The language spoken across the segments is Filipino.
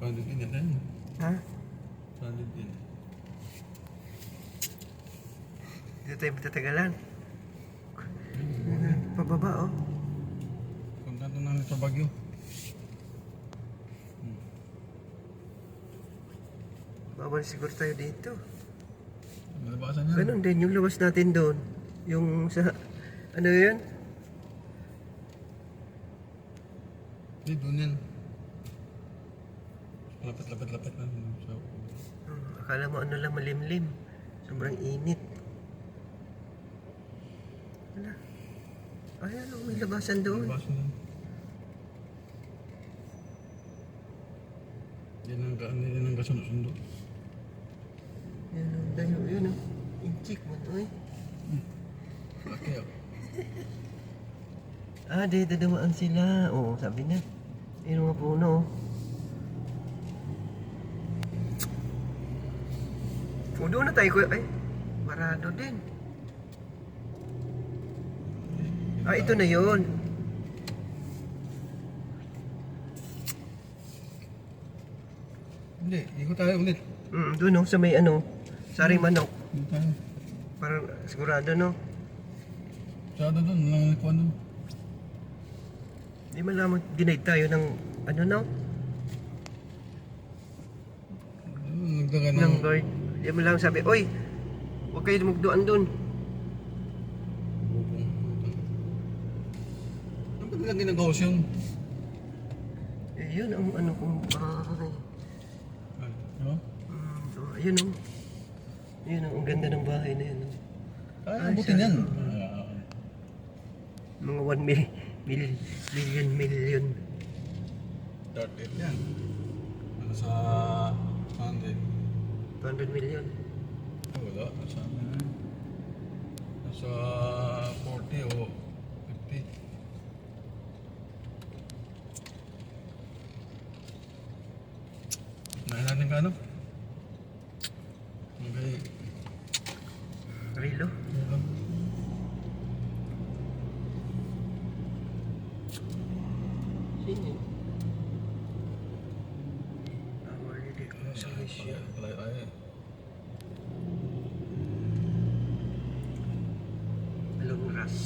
Bandit din yan. Ayun. Ha? Bandit din. Dito tayo matatagalan. Pababa oh. Punta doon namin sa Bagyo. Bawal siguro tayo dito. Malabasan yan. Ganun din yung luwas natin doon. Yung sa... Ano yun? Hindi, doon yan. Lapit-lapit-lapit na. So, Hmm, akala mo ano lang malimlim. Sobrang init. Wala. Ayan oh, may labasan doon. malabasan yan. Yan ang, ga- yan ang kasundo-sundo. Yan oh, dayo, yun oh. Inchik mo to eh. Laki oh. Ah, di dadamaan sila. Oo, sabi na. Yung mga puno oh. O, doon na tayo kuya. Ay, marado din. Ah, ito na yun. Hindi, ikot tayo ulit. Mm, doon oh, sa may ano, saring manok. Ikot tayo. Parang sigurado no. Masyado doon, walang kuhan doon. Di man lamang denied tayo ng ano no, Nagdaga ng... ng guard. Di man lang sabi, oy, huwag kayo magduan doon. Ano ba nilang ginagawa yun? Eh, yun ang ano kong bahay. Ay, no? Mm, so, ayun oh. Yun oh, ang ganda ng bahay na yun. oh. Ay, Ay, abutin sorry. yan. Mga 1 mil, mil, million, million. Start date yan. Ano sa... Sunday? 200 million. Oh, wala. Nasa... Nasa 40 o 50. Nahin natin ka ano? Okay. Rilo. Ano? Sino yun? Our Lady of Salvation. Ay, ay, ay. Alongras.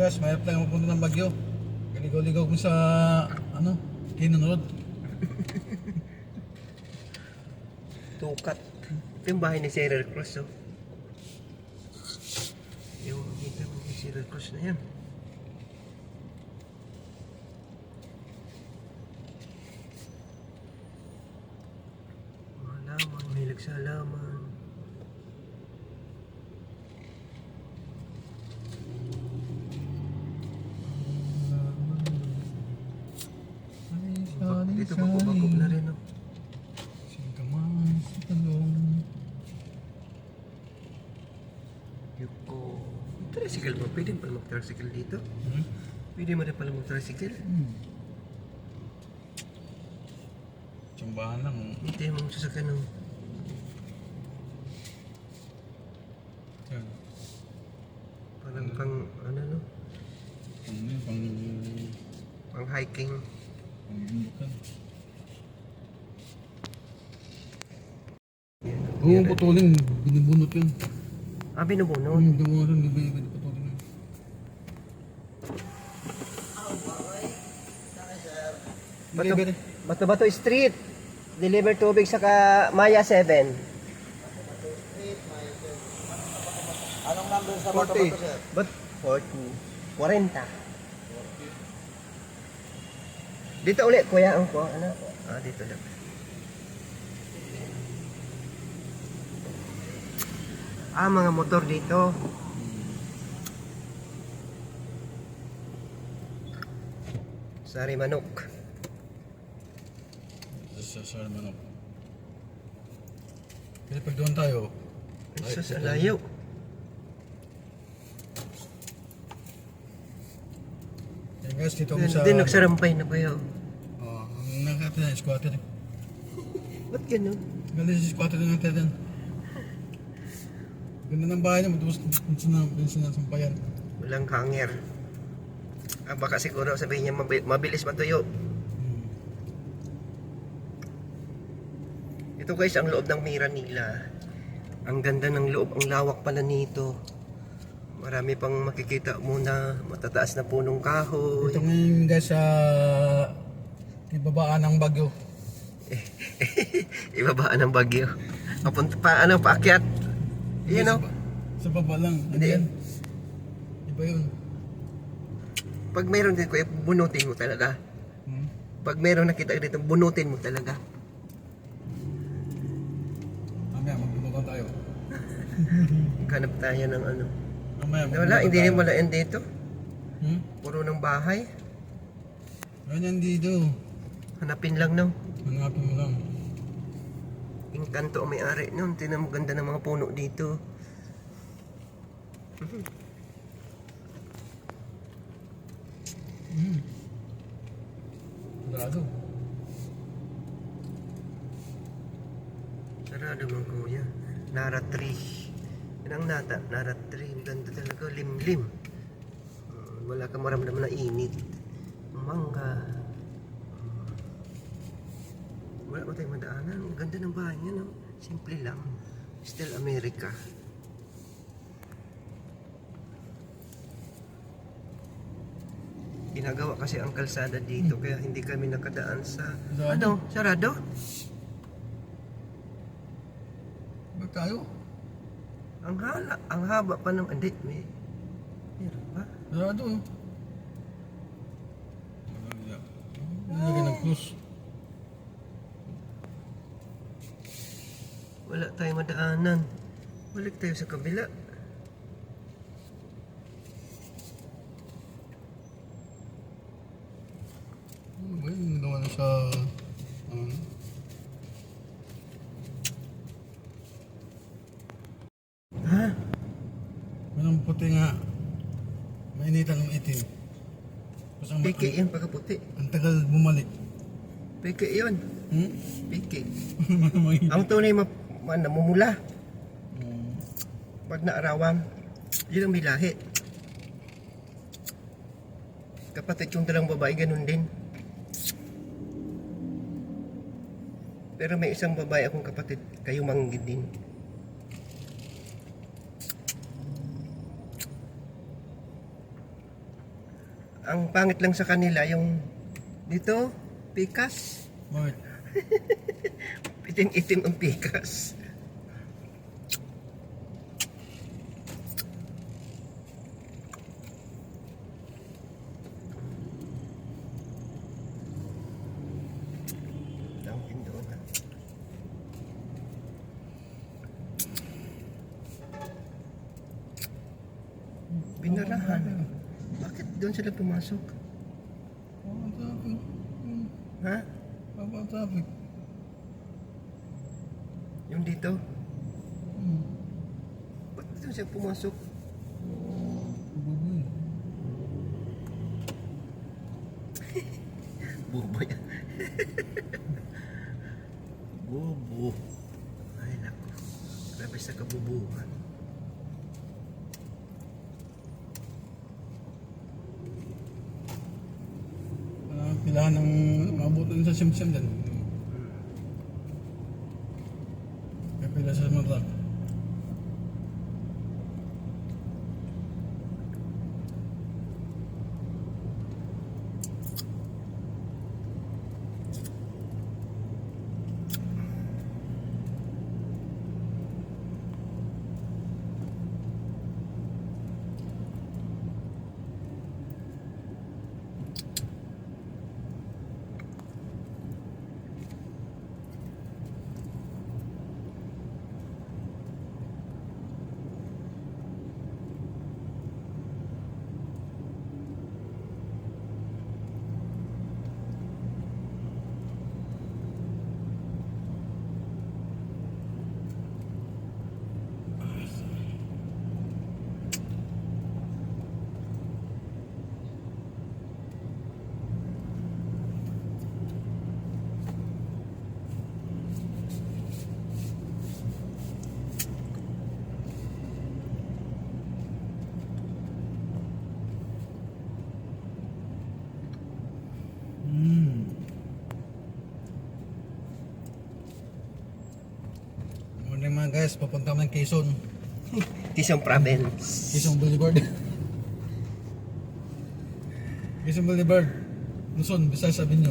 Guys, mahirap tayo mapunta ng Bagyo. Kaligaw-ligaw ko sa, ano, Kinan Road. Tukat. Ito yung bahay ni Cyril Cruz, oh. Yung kita mo ni Cyril Cruz na yan. Mga halaman, mahilig sa halaman. Dito bagong na rin, oh. Singkaman, talong. Yuko. Tricycle mo, pwede pala mag-tricycle dito. Hmm? Pwede mo rin pala mag-tricycle. Hmm. Tsambahan lang. oh. Hindi mo sasakyan ng Yan. parang pang ano no, Ano yun, pang... pang hiking. pang bundukan. Oo, putulin. Binubunot yun. Ah, binubuno. Hmm, binubunot yun. Binubunot yun. Bato, Bato Bato Street. Deliver tubig sa ka Maya 7. Anong number sa 40. Bato Bato, sir? But 40. 40. Dito ulit, kuya ang ko. Ano? Ah, dito lang. Ah, mga motor dito. Sari manok. Sa sa manok. Kasi pag doon tayo, Isa sa layo. yan guys, dito kami sa... Hindi nagsarampay na kayo. Oh, ang nakakita na, squatter. Ba't ganun? Galing si squatter na natin. Ganda ng bahay niya, matapos yung sinasampayan. Walang hanger. Ah, baka siguro sabihin niya mabi- mabilis matuyo. Hmm. Ito guys, ang loob ng mira nila. Ang ganda ng loob, ang lawak pala nito. Marami pang makikita muna, matataas na punong kahoy. Ito ngayon guys sa uh, ibabaan ng bagyo. ibabaan ng bagyo. Papunta pa, ano, paakyat. You know, Sa baba lang. Ano Hindi. yan? Iba yun. pag mayroon din kuya, bunutin mo talaga. Hmm? Pag mayroon nakita ka dito, bunutin mo talaga. Mamaya magbunukan tayo. Hanap tayo ng ano. Mamaya Wala, hindi rin wala yan dito. Hmm? Puro ng bahay. Ganyan dito. Hanapin lang no. Hanapin mo lang. Inkanto ang may-ari nun. Tinan mo ganda ng mga puno dito. Hmm. Sarado. Sarado man kuya. Nara tree. Yan ang nata. Nara tree. Ang ganda talaga. Limlim. Uh, wala ka maramdaman na init. Mangga. Wala ko tayong madaanan. Ang ganda ng bahay niya. No? Simple lang. Still America. Ginagawa kasi ang kalsada dito kaya hindi kami nakadaan sa Sarado. ano? Sarado? Ba't tayo? Ang hala, ang haba pa ng hindi, may meron pa. Sarado. Nilagyan ng close. Wala tayong madaanan. Balik tayo sa kabila. Ba yun? Nagawa na sa... ano? Ha? Anong puti nga. Mainitan ng itim. Ang, Piki ang, yan pagkaputi. ang tagal bumalik. Piki yun. Hmm? May- Ang tunay ma ma- namumula. Hmm. Pag naarawan, yun ang may lahi. Kapatid yung dalang babae, ganun din. Pero may isang babae akong kapatid, kayo manggid din. Ang pangit lang sa kanila, yung dito, pikas. Bakit? Itim-itim ang pikas. Binarahan. Bakit doon sila pumasok? Ang traffic. Ha? Ang traffic. Yung dito? Hmm. Bakit doon siya pumasok? Bobo yan. Bobo. Ay, naku. Grabe sa kabubuhan. Pilahan ng mabutin sa din. Visayas, papunta kami ng Quezon. Tisong province. Quezon Boulevard. Quezon Boulevard. Luzon, Visayas Avenue.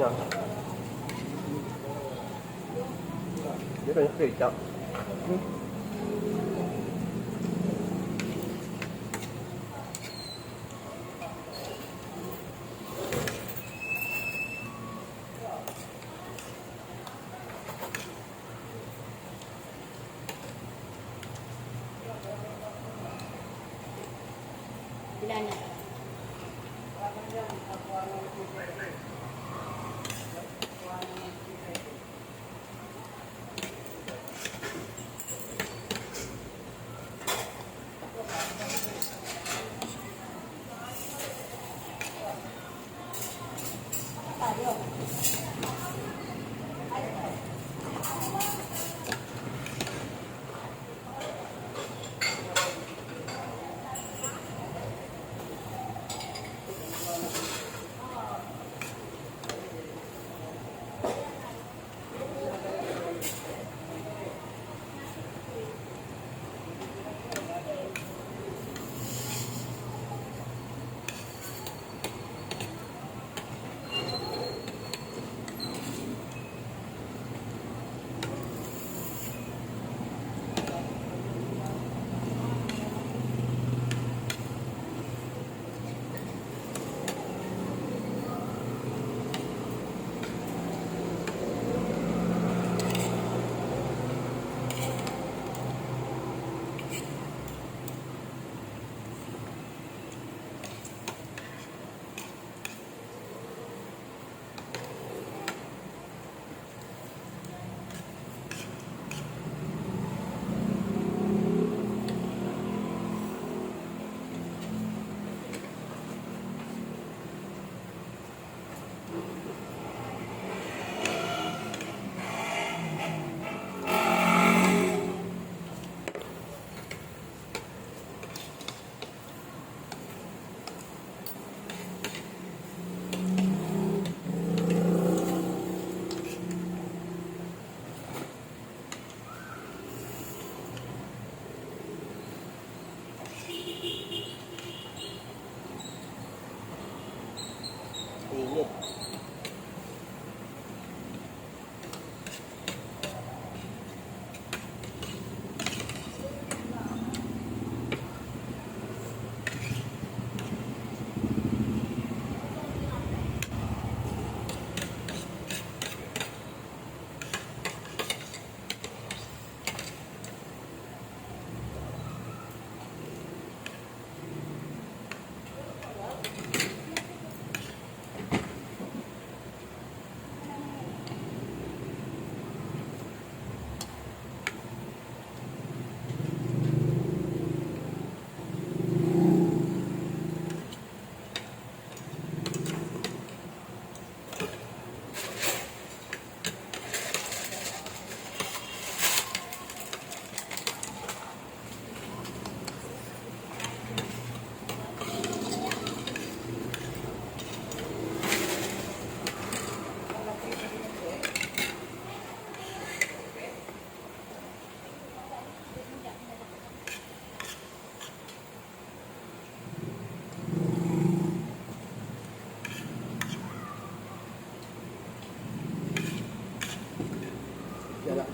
Ano niya? Dito yung kita. Ilan na?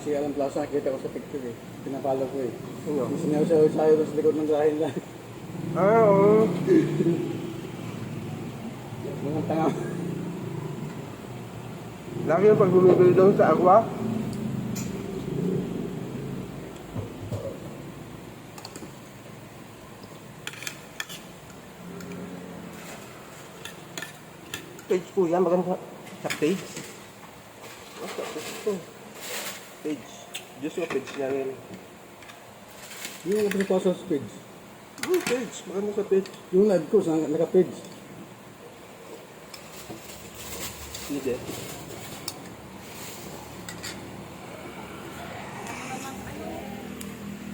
Si Alan Plaza, kita ko sa picture eh. Pinapalo ko eh. Ano? Yung sinasayaw sayo sa likod ng dahil lang. Ah, oo. Mga tanga. Laki yung pag bumibili doon sa aqua. Page po yan, maganda sa page. Sa page. Page. Diyos ko, page na rin. Yung proposal page. Oh, page. Maganda sa page. Yung live ko, sa naka-page. Hindi.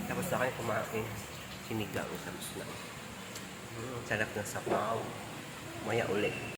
Tapos na kayo kumain. Sinigang tapos na. Mm, sarap ng sapaw. Maya ulit.